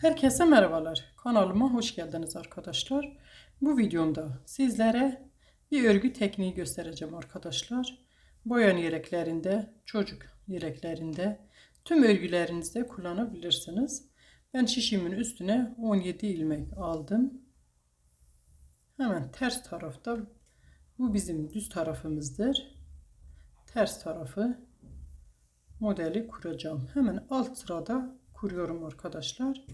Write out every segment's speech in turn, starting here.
Herkese merhabalar. Kanalıma hoş geldiniz arkadaşlar. Bu videomda sizlere bir örgü tekniği göstereceğim arkadaşlar. Boyan yeleklerinde, çocuk yeleklerinde, tüm örgülerinizde kullanabilirsiniz. Ben şişimin üstüne 17 ilmek aldım. Hemen ters tarafta bu bizim düz tarafımızdır. Ters tarafı modeli kuracağım. Hemen alt sırada kuruyorum arkadaşlar.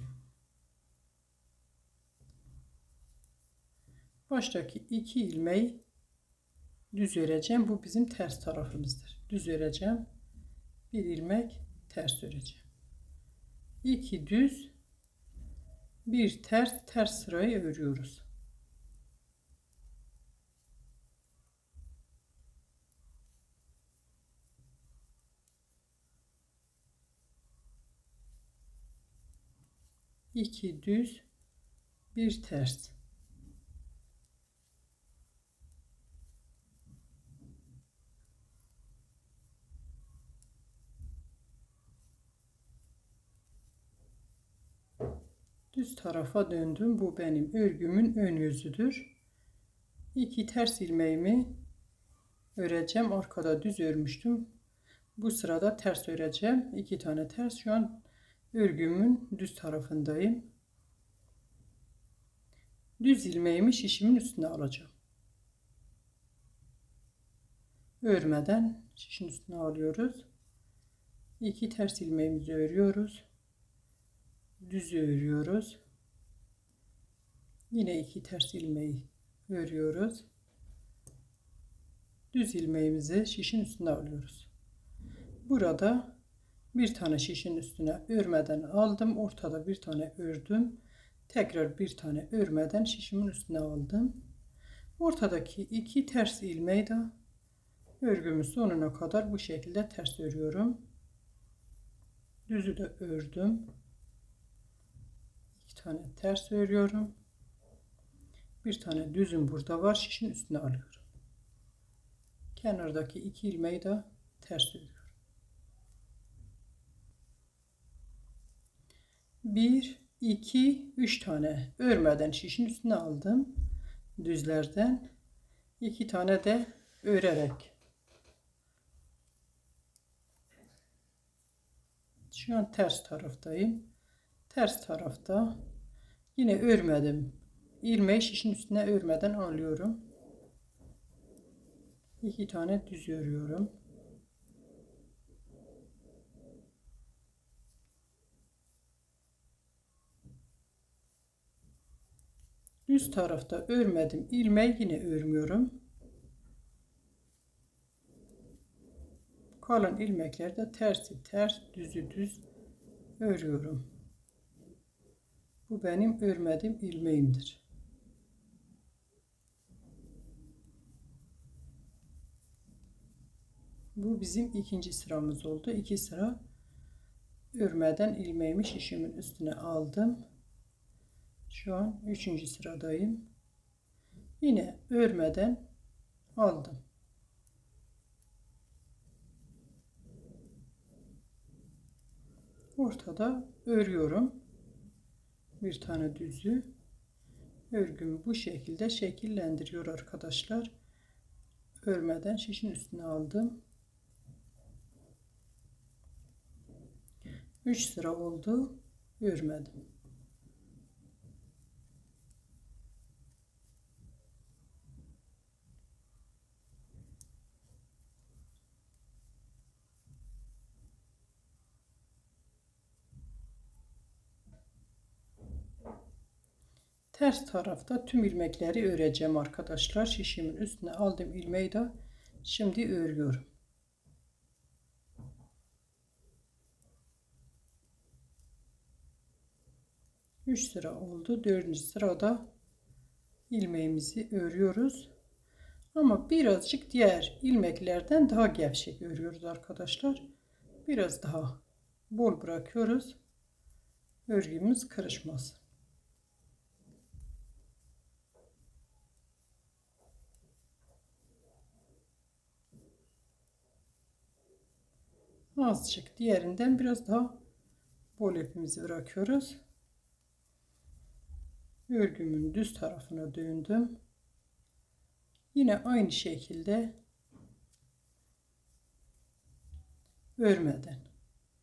Baştaki iki ilmeği düz öreceğim. Bu bizim ters tarafımızdır. Düz öreceğim. Bir ilmek ters öreceğim. İki düz bir ters ters sırayı örüyoruz. İki düz bir ters. Düz tarafa döndüm. Bu benim örgümün ön yüzüdür. İki ters ilmeğimi öreceğim. Arkada düz örmüştüm. Bu sırada ters öreceğim. İki tane ters. Şu an örgümün düz tarafındayım. Düz ilmeğimi şişimin üstüne alacağım. Örmeden şişin üstüne alıyoruz. İki ters ilmeğimizi örüyoruz. Düz örüyoruz. Yine iki ters ilmeği örüyoruz. Düz ilmeğimizi şişin üstüne alıyoruz. Burada bir tane şişin üstüne örmeden aldım. Ortada bir tane ördüm. Tekrar bir tane örmeden şişimin üstüne aldım. Ortadaki iki ters ilmeği de örgümün sonuna kadar bu şekilde ters örüyorum. Düzü de ördüm. İki tane ters örüyorum. Bir tane düzüm burada var. Şişin üstüne alıyorum. Kenardaki iki ilmeği de ters örüyorum. 1 2 3 tane. Örmeden şişin üstüne aldım düzlerden 2 tane de örerek şu an ters taraftayım. Ters tarafta yine örmedim ilmeği şişin üstüne örmeden alıyorum. 2 tane düz örüyorum Üst tarafta örmedim. ilmeği yine örmüyorum. Kalan ilmeklerde tersi ters, düzü düz örüyorum. Bu benim örmediğim ilmeğimdir. Bu bizim ikinci sıramız oldu. İki sıra örmeden ilmeğimi şişimin üstüne aldım. Şu an üçüncü sıradayım. Yine örmeden aldım. Ortada örüyorum. Bir tane düzü. Örgümü bu şekilde şekillendiriyor arkadaşlar. Örmeden şişin üstüne aldım. 3 sıra oldu. Örmedim. Ters tarafta tüm ilmekleri öreceğim arkadaşlar. Şişimin üstüne aldım ilmeği de şimdi örüyorum. Üç sıra oldu. Dördüncü sırada ilmeğimizi örüyoruz. Ama birazcık diğer ilmeklerden daha gevşek örüyoruz arkadaşlar. Biraz daha bol bırakıyoruz. Örgümüz karışmasın. Azıcık diğerinden biraz daha bol ipimizi bırakıyoruz. örgümün düz tarafına döndüm. Yine aynı şekilde örmeden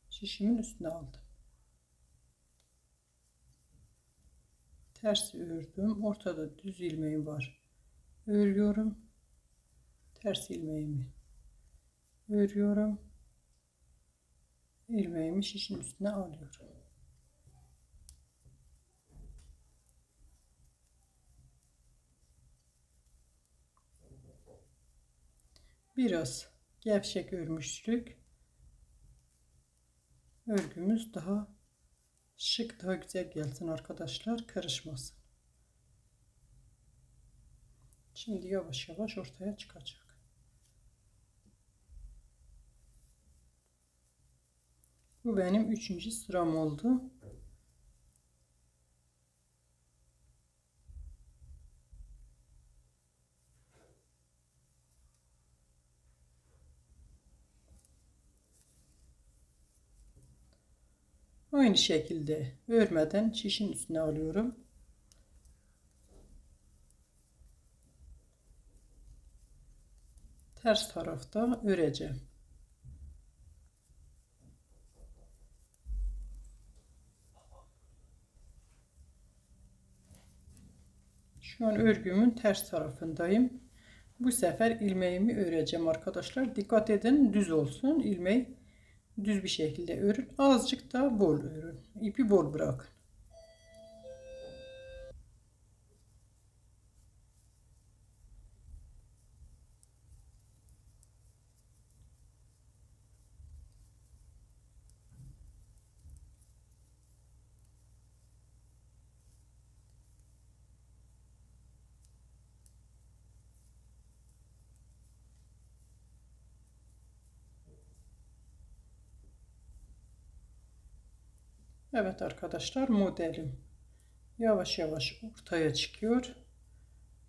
şişimin üstüne aldım. Ters ördüm. Ortada düz ilmeğim var. Örüyorum. Ters ilmeğimi örüyorum. İlmeğimi şişin üstüne alıyorum. Biraz gevşek örmüştük. Örgümüz daha şık, daha güzel gelsin arkadaşlar. Karışmasın. Şimdi yavaş yavaş ortaya çıkacak. Bu benim üçüncü sıram oldu. Aynı şekilde örmeden şişin üstüne alıyorum. Ters tarafta öreceğim. Şu an örgümün ters tarafındayım. Bu sefer ilmeğimi öreceğim arkadaşlar. Dikkat edin düz olsun. ilmeği düz bir şekilde örün. Azıcık da bol örün. İpi bol bırakın. Evet arkadaşlar modelim yavaş yavaş ortaya çıkıyor.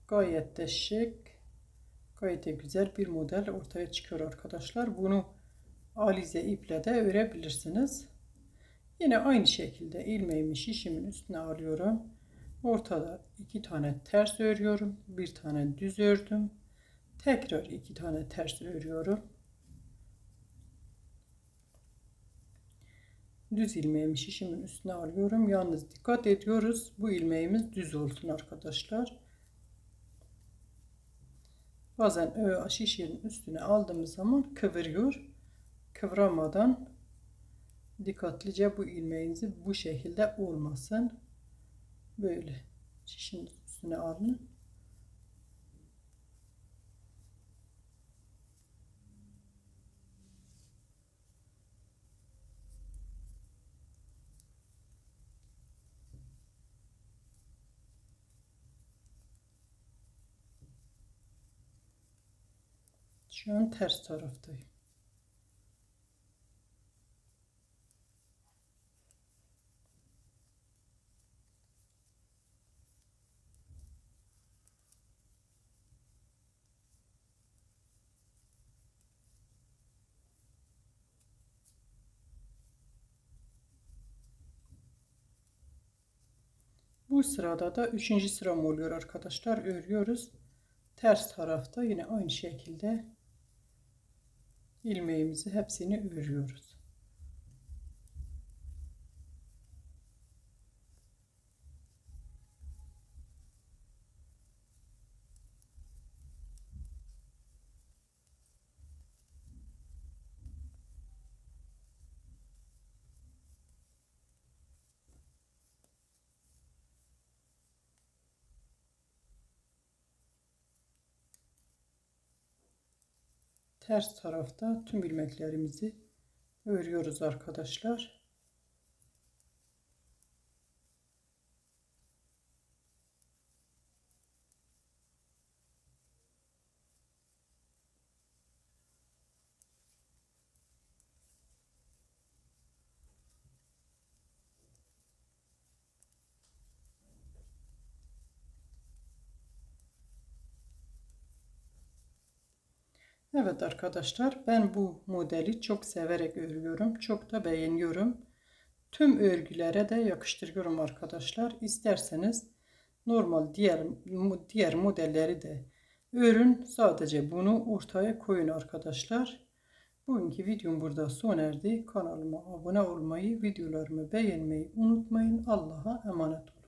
Gayet de şık, gayet de güzel bir model ortaya çıkıyor arkadaşlar. Bunu alize iple de örebilirsiniz. Yine aynı şekilde ilmeğimi şişimin üstüne alıyorum. Ortada iki tane ters örüyorum. Bir tane düz ördüm. Tekrar iki tane ters örüyorum. Düz ilmeğimi şişimin üstüne alıyorum. Yalnız dikkat ediyoruz. Bu ilmeğimiz düz olsun arkadaşlar. Bazen şişenin üstüne aldığımız zaman kıvırıyor. Kıvramadan dikkatlice bu ilmeğinizi bu şekilde olmasın. Böyle şişin üstüne alın. Şu an ters taraftayım. Bu sırada da üçüncü sıram oluyor arkadaşlar. Örüyoruz. Ters tarafta yine aynı şekilde ilmeğimizi hepsini örüyoruz. Ters tarafta tüm ilmeklerimizi örüyoruz arkadaşlar. Evet arkadaşlar ben bu modeli çok severek örüyorum. Çok da beğeniyorum. Tüm örgülere de yakıştırıyorum arkadaşlar. İsterseniz Normal diğer diğer modelleri de örün. Sadece bunu ortaya koyun arkadaşlar. Bugünkü videom burada sona erdi. Kanalıma abone olmayı, videolarımı beğenmeyi unutmayın. Allah'a emanet olun.